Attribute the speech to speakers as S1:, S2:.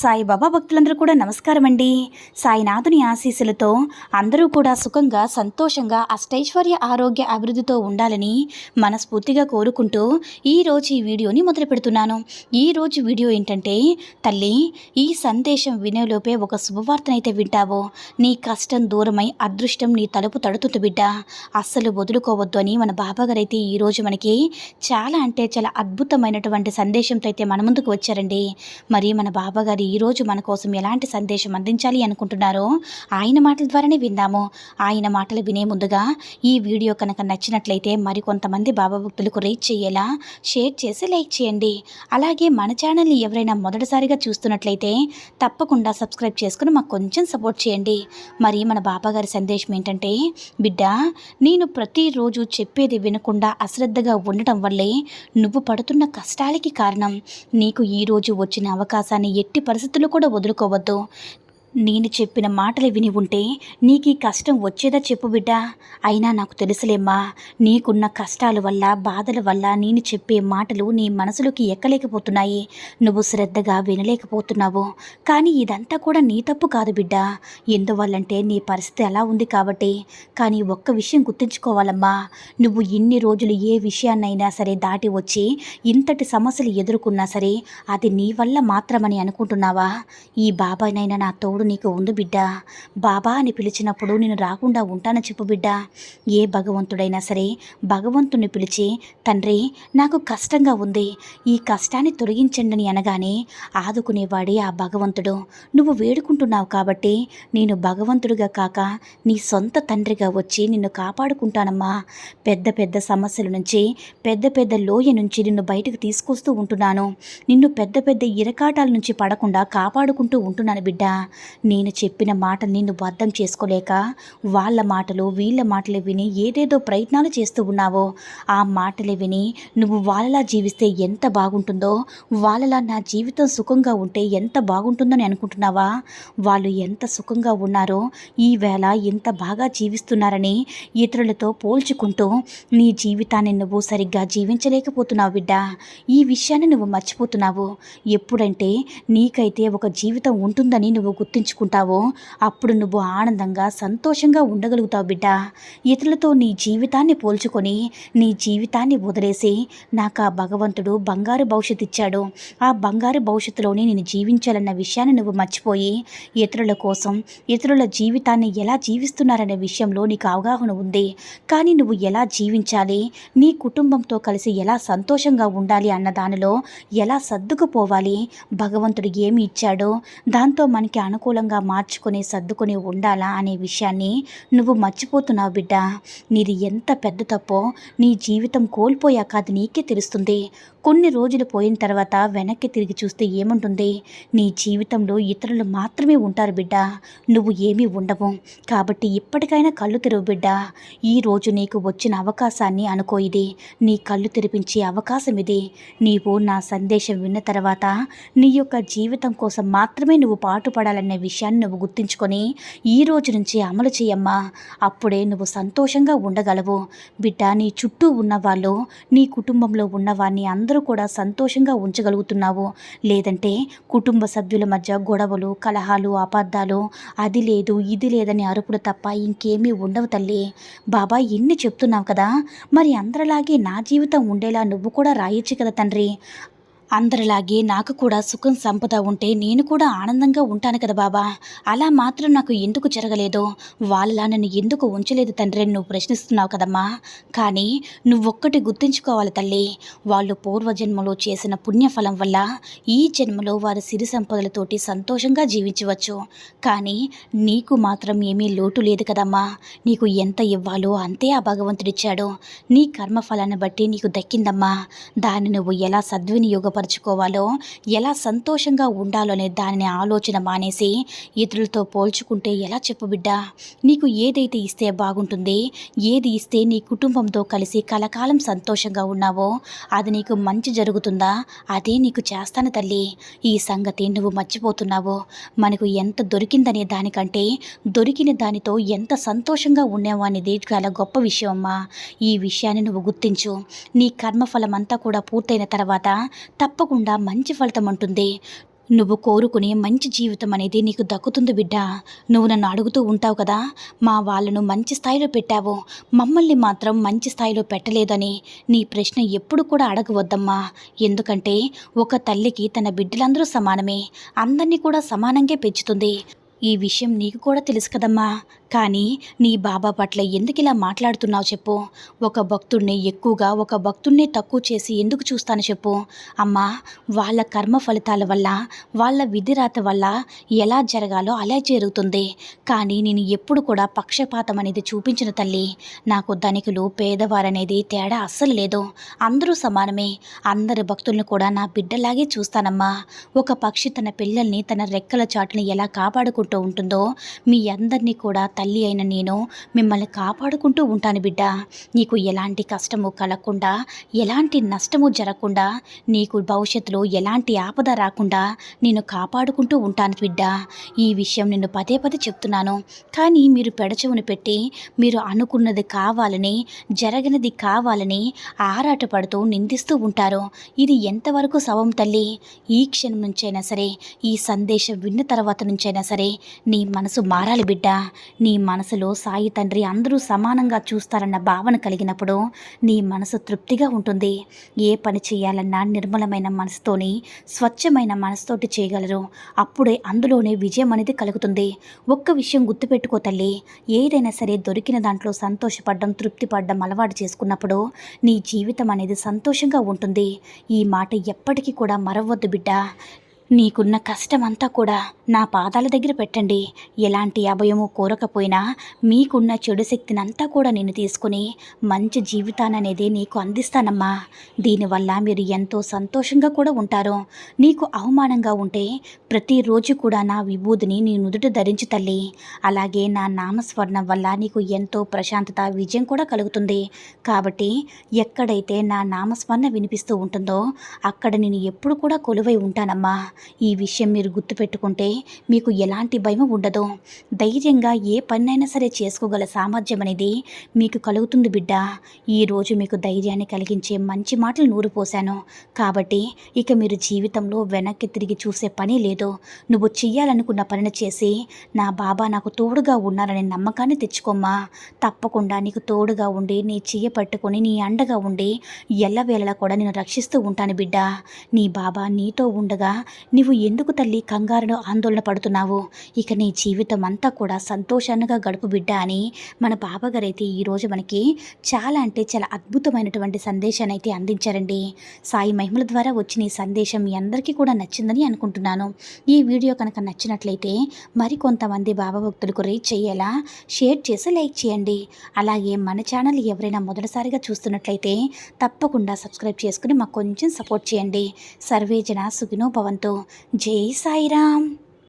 S1: సాయిబాబా భక్తులందరూ కూడా నమస్కారం అండి సాయినాథుని ఆశీస్సులతో అందరూ కూడా సుఖంగా సంతోషంగా అష్టైశ్వర్య ఆరోగ్య అభివృద్ధితో ఉండాలని మనస్ఫూర్తిగా కోరుకుంటూ ఈరోజు ఈ వీడియోని మొదలు పెడుతున్నాను. ఈరోజు వీడియో ఏంటంటే తల్లి ఈ సందేశం వినేలోపే ఒక శుభవార్తనైతే వింటావో. నీ కష్టం దూరమై అదృష్టం నీ తలుపు తడుతుంది బిడ్డ. అస్సలు వదులుకోవద్దు అని మన బాబాగారైతే ఈరోజు మనకి చాలా అంటే చాలా అద్భుతమైనటువంటి సందేశంతో అయితే మన ముందుకు వచ్చారండి. మరి మన బాబాగారి ఈరోజు మన కోసం ఎలాంటి సందేశం అందించాలి అనుకుంటున్నారో ఆయన మాటల ద్వారానే విందాము. ఆయన మాటలు వినే ముందుగా ఈ వీడియో కనుక నచ్చినట్లయితే మరికొంతమంది బాబా భక్తులకు రీచ్ చేయేలా షేర్ చేసి లైక్ చేయండి. అలాగే మన ఛానల్ని ఎవరైనా మొదటిసారిగా చూస్తున్నట్లయితే తప్పకుండా సబ్స్క్రైబ్ చేసుకుని మాకు కొంచెం సపోర్ట్ చేయండి. మరి మన బాబాగారి సందేశం ఏంటంటే బిడ్డ నేను ప్రతిరోజు చెప్పేది వినకుండా అశ్రద్ధగా ఉండటం వల్లే నువ్వు పడుతున్న కష్టాలకి కారణం. నీకు ఈరోజు వచ్చిన అవకాశాన్ని ఎట్టి పరిస్థితులు కూడా వదులుకోవద్దు. నేను చెప్పిన మాటలు విని ఉంటే నీకు ఈ కష్టం వచ్చేదా చెప్పు బిడ్డ. అయినా నాకు తెలుసులేమ్మా నీకున్న కష్టాల వల్ల బాధల వల్ల నేను చెప్పే మాటలు నీ మనసులోకి ఎక్కలేకపోతున్నాయి. నువ్వు శ్రద్ధగా వినలేకపోతున్నావు. కానీ ఇదంతా కూడా నీ తప్పు కాదు బిడ్డ. ఎందువల్లంటే నీ పరిస్థితి ఎలా ఉంది కాబట్టి. కానీ ఒక్క విషయం గుర్తుంచుకోవాలమ్మా. నువ్వు ఇన్ని రోజులు ఏ విషయాన్నైనా సరే దాటి వచ్చి ఇంతటి సమస్యలు ఎదుర్కొన్నా సరే అది నీ వల్ల మాత్రమని అనుకుంటున్నావా? ఈ బాబానైనా నా తోడు నీకు ఉంది బిడ్డ. బాబా అని పిలిచినప్పుడు నేను రాకుండా ఉంటానని చెప్పు బిడ్డ. ఏ భగవంతుడైనా సరే భగవంతుని పిలిచి తండ్రి నాకు కష్టంగా ఉంది. ఈ కష్టాన్ని తొలగించండి అని అనగానే ఆదుకునేవాడే ఆ భగవంతుడు. నువ్వు వేడుకుంటున్నావు కాబట్టి నేను భగవంతుడిగా కాక నీ సొంత తండ్రిగా వచ్చి నిన్ను కాపాడుకుంటానమ్మా. పెద్ద పెద్ద సమస్యల నుంచి పెద్ద పెద్ద లోయ నుంచి నిన్ను బయటకు తీసుకొస్తూ ఉంటున్నాను. నిన్ను పెద్ద పెద్ద ఇరకాటాల నుంచి పడకుండా కాపాడుకుంటూ ఉంటున్నాను బిడ్డ. నేను చెప్పిన మాట నిన్ను అర్థం చేసుకోలేక వాళ్ళ మాటలు వీళ్ళ మాటలు విని ఏదేదో ప్రయత్నాలు చేస్తూ ఉన్నావో ఆ మాటలు విని నువ్వు వాళ్ళలా జీవిస్తే ఎంత బాగుంటుందో వాళ్ళలా నా జీవితం సుఖంగా ఉంటే ఎంత బాగుంటుందని అనుకుంటున్నావా? వాళ్ళు ఎంత సుఖంగా ఉన్నారో ఈవేళ ఎంత బాగా జీవిస్తున్నారని ఇతరులతో పోల్చుకుంటూ నీ జీవితాన్ని నువ్వు సరిగ్గా జీవించలేకపోతున్నావు బిడ్డ. ఈ విషయాన్ని నువ్వు మర్చిపోతున్నావు. ఎప్పుడంటే నీకైతే ఒక జీవితం ఉంటుందని నువ్వు గుర్తు గుర్తించుకుంటావో అప్పుడు నువ్వు ఆనందంగా సంతోషంగా ఉండగలుగుతావు బిడ్డ. ఇతరులతో నీ జీవితాన్ని పోల్చుకొని నీ జీవితాన్ని వదిలేసి నాకు ఆ భగవంతుడు బంగారు భవిష్యత్తు ఇచ్చాడు. ఆ బంగారు భవిష్యత్తులోనే నేను జీవించాలన్న విషయాన్ని నువ్వు మర్చిపోయి ఇతరుల కోసం ఇతరుల జీవితాన్ని ఎలా జీవిస్తున్నారనే విషయంలో నీకు అవగాహన ఉంది. కానీ నువ్వు ఎలా జీవించాలి? నీ కుటుంబంతో కలిసి ఎలా సంతోషంగా ఉండాలి అన్న దానిలో ఎలా సర్దుకుపోవాలి? భగవంతుడు ఏమి ఇచ్చాడో దాంతో మనకి అనుకూలంగా మార్చుకొని సర్దుకొని ఉండాలా అనే విషయాన్ని నువ్వు మర్చిపోతున్నావు బిడ్డ. నీది ఎంత పెద్ద తప్పో నీ జీవితం కోల్పోయాక అది నీకే తెలుస్తుంది. కొన్ని రోజులు పోయిన తర్వాత వెనక్కి తిరిగి చూస్తే ఏముంటుంది? నీ జీవితంలో ఇతరులు మాత్రమే ఉంటారు బిడ్డ. నువ్వు ఏమీ ఉండవు. కాబట్టి ఇప్పటికైనా కళ్ళు తెరువు బిడ్డ. ఈ రోజు నీకు వచ్చిన అవకాశాన్ని అనుకో ఇది. నీ కళ్ళు తెరిపించే అవకాశం ఇది. నీవు నా సందేశం విన్న తర్వాత నీ యొక్క జీవితం కోసం మాత్రమే నువ్వు అనే విషయాన్ని నువ్వు గుర్తుంచుకొని ఈ రోజు నుంచి అమలు చేయమ్మా. అప్పుడే నువ్వు సంతోషంగా ఉండగలవు. బిడ్డ నీ చుట్టూ ఉన్నవాళ్ళు నీ కుటుంబంలో ఉన్నవారిని అందరూ కూడా సంతోషంగా ఉంచగలుగుతున్నావు. లేదంటే కుటుంబ సభ్యుల మధ్య గొడవలు కలహాలు అపార్థాలు అది లేదు ఇది లేదని అరుపులు తప్ప ఇంకేమీ ఉండవు తల్లి. బాబా ఎన్ని చెప్తున్నావు కదా? మరి అందరిలాగే నా జీవితం ఉండేలా నువ్వు కూడా రాయొచ్చు కదా తండ్రి. అందరిలాగే నాకు కూడా సుఖం సంపద ఉంటే నేను కూడా ఆనందంగా ఉంటాను కదా బాబా. అలా మాత్రం నాకు ఎందుకు జరగలేదు? వాళ్ళలా నన్ను ఎందుకు ఉంచలేదు తండ్రి నువ్వు ప్రశ్నిస్తున్నావు కదమ్మా. కానీ నువ్వొక్కటి గుర్తుంచుకోవాలి తల్లి వాళ్ళు పూర్వజన్మలో చేసిన పుణ్యఫలం వల్ల ఈ జన్మలో వారి సిరి సంపదలతోటి సంతోషంగా జీవించవచ్చు. కానీ నీకు మాత్రం ఏమీ లోటు లేదు కదమ్మా. నీకు ఎంత ఇవ్వాలో అంతే ఆ భగవంతుడిచ్చాడు. నీ కర్మఫలాన్ని బట్టి నీకు దక్కిందమ్మా. దాన్ని నువ్వు ఎలా సద్వినియోగ సుఖపరుచుకోవాలో ఎలా సంతోషంగా ఉండాలో అనే దానిని ఆలోచన మానేసి ఇతరులతో పోల్చుకుంటే ఎలా చెప్పు బిడ్డా? నీకు ఏదైతే ఇస్తే బాగుంటుంది ఏది ఇస్తే నీ కుటుంబంతో కలిసి కలకాలం సంతోషంగా ఉన్నావో అది నీకు మంచి జరుగుతుందా? అదే నీకు చేస్తాను తల్లి. ఈ సంగతి నువ్వు మర్చిపోతున్నావు మనకు ఎంత దొరికిందనే దానికంటే దొరికిన దానితో ఎంత సంతోషంగా ఉన్నావు అనేది చాలా గొప్ప విషయం అమ్మా. ఈ విషయాన్ని నువ్వు గుర్తించు. నీ కర్మఫలమంతా కూడా పూర్తయిన తర్వాత తప్పకుండా మంచి ఫలితం ఉంటుంది నువ్వు కోరుకునే మంచి జీవితం అనేది నీకు దక్కుతుంది బిడ్డ. నువ్వు నన్ను అడుగుతూ ఉంటావు కదా మా వాళ్ళను మంచి స్థాయిలో పెట్టావు. మమ్మల్ని మాత్రం మంచి స్థాయిలో పెట్టలేదని నీ ప్రశ్న ఎప్పుడు కూడా అడగవద్దమ్మా. ఎందుకంటే ఒక తల్లికి తన బిడ్డలందరూ సమానమే. అందరినీ కూడా సమానంగా పెంచుతుంది. ఈ విషయం నీకు కూడా తెలుసు కదమ్మా. కానీ నీ బాబా పట్ల ఎందుకు ఇలా మాట్లాడుతున్నావు చెప్పు. ఒక భక్తుణ్ణి ఎక్కువగా ఒక భక్తుణ్ణి తక్కువ చేసి ఎందుకు చూస్తాను చెప్పు. అమ్మా వాళ్ళ కర్మ ఫలితాల వల్ల వాళ్ళ విధిరాత వల్ల ఎలా జరగాలో అలా జరుగుతుంది. కానీ నేను ఎప్పుడు కూడా పక్షపాతం అనేది చూపించిన తల్లి. నాకు ధనికులు పేదవారనేది తేడా అస్సలు లేదు. అందరూ సమానమే. అందరి భక్తులను కూడా నా బిడ్డలాగే చూస్తానమ్మా. ఒక పక్షి తన పిల్లల్ని తన రెక్కల చాటుని ఎలా కాపాడుకుంటూ ఉంటుందో మీ అందరినీ కూడా తల్లి అయిన నేను మిమ్మల్ని కాపాడుకుంటూ ఉంటాను బిడ్డ. నీకు ఎలాంటి కష్టము కలగకుండా ఎలాంటి నష్టము జరగకుండా నీకు భవిష్యత్తులో ఎలాంటి ఆపద రాకుండా నేను కాపాడుకుంటూ ఉంటాను బిడ్డ. ఈ విషయం నేను పదే పదే చెప్తున్నాను. కానీ మీరు పెడచవును పెట్టి మీరు అనుకున్నది కావాలని జరగనిది కావాలని ఆరాటపడుతూ నిందిస్తూ ఉంటారు. ఇది ఎంతవరకు సవం తల్లి? ఈ క్షణం నుంచైనా సరే ఈ సందేశం విన్న తర్వాత నుంచైనా సరే నీ మనసు మారాలి బిడ్డ. నీ మనసులో సాయి తండ్రి అందరూ సమానంగా చూస్తారన్న భావన కలిగినప్పుడు నీ మనసు తృప్తిగా ఉంటుంది. ఏ పని చేయాలన్నా నిర్మలమైన మనసుతోని స్వచ్ఛమైన మనసుతోటి చేయగలరు. అప్పుడే అందులోనే విజయం అనేది కలుగుతుంది. ఒక్క విషయం గుర్తుపెట్టుకో తల్లి. ఏదైనా సరే దొరికిన దాంట్లో సంతోషపడడం తృప్తి పడడం అలవాటు చేసుకున్నప్పుడు నీ జీవితం అనేది సంతోషంగా ఉంటుంది. ఈ మాట ఎప్పటికీ కూడా మరవద్దు బిడ్డ. నీకున్న కష్టమంతా కూడా నా పాదాల దగ్గర పెట్టండి. ఎలాంటి అభయము కోరకపోయినా మీకున్న చెడు శక్తిని అంతా కూడా నేను తీసుకుని మంచి జీవితాన్ని అనేది నీకు అందిస్తానమ్మా. దీనివల్ల మీరు ఎంతో సంతోషంగా కూడా ఉంటారు. నీకు అవమానంగా ఉంటే ప్రతిరోజు కూడా నా విభూతిని నీ నుదుట ధరించి తల్లి. అలాగే నా నామస్మరణం వల్ల నీకు ఎంతో ప్రశాంతత విజయం కూడా కలుగుతుంది. కాబట్టి ఎక్కడైతే నా నామస్మరణ వినిపిస్తూ ఉంటుందో అక్కడ నేను ఎప్పుడు కూడా కొలువై ఉంటానమ్మా. ఈ విషయం మీరు గుర్తుపెట్టుకుంటే మీకు ఎలాంటి భయం ఉండదు. ధైర్యంగా ఏ పనైనా సరే చేసుకోగల సామర్థ్యం అనేది మీకు కలుగుతుంది బిడ్డ. ఈరోజు మీకు ధైర్యాన్ని కలిగించే మంచి మాటలు నూరు పోశాను. కాబట్టి ఇక మీరు జీవితంలో వెనక్కి తిరిగి చూసే పని లేదు. నువ్వు చెయ్యాలనుకున్న పనిని చేసి నా బాబా నాకు తోడుగా ఉన్నారనే నమ్మకాన్ని తెచ్చుకోమ్మా. తప్పకుండా నీకు తోడుగా ఉండి నీ చెయ్య పట్టుకొని నీ అండగా ఉండి ఎల్లవేళలా కూడా నేను రక్షిస్తూ ఉంటాను బిడ్డ. నీ బాబా నీతో ఉండగా నీవు ఎందుకు తల్లి కంగారును ఆందోళన పడుతున్నావు? ఇక నీ జీవితం అంతా కూడా సంతోషంగా గడుపు బిడ్డ అని మన బాబాగారైతే ఈరోజు మనకి చాలా అంటే చాలా అద్భుతమైనటువంటి సందేశాన్ని అయితే అందించారండి. సాయి మహిమల ద్వారా వచ్చిన ఈ సందేశం మీ అందరికీ కూడా నచ్చిందని అనుకుంటున్నాను. ఈ వీడియో కనుక నచ్చినట్లయితే మరికొంతమంది బాబా భక్తులకు రీచ్ అయ్యేలా షేర్ చేసి లైక్ చేయండి. అలాగే మన ఛానల్ ఎవరైనా మొదటిసారిగా చూస్తున్నట్లయితే తప్పకుండా సబ్స్క్రైబ్ చేసుకుని మాకు కొంచెం సపోర్ట్ చేయండి. సర్వేజన సుఖినో భవంతో. జై సాయిరామ్.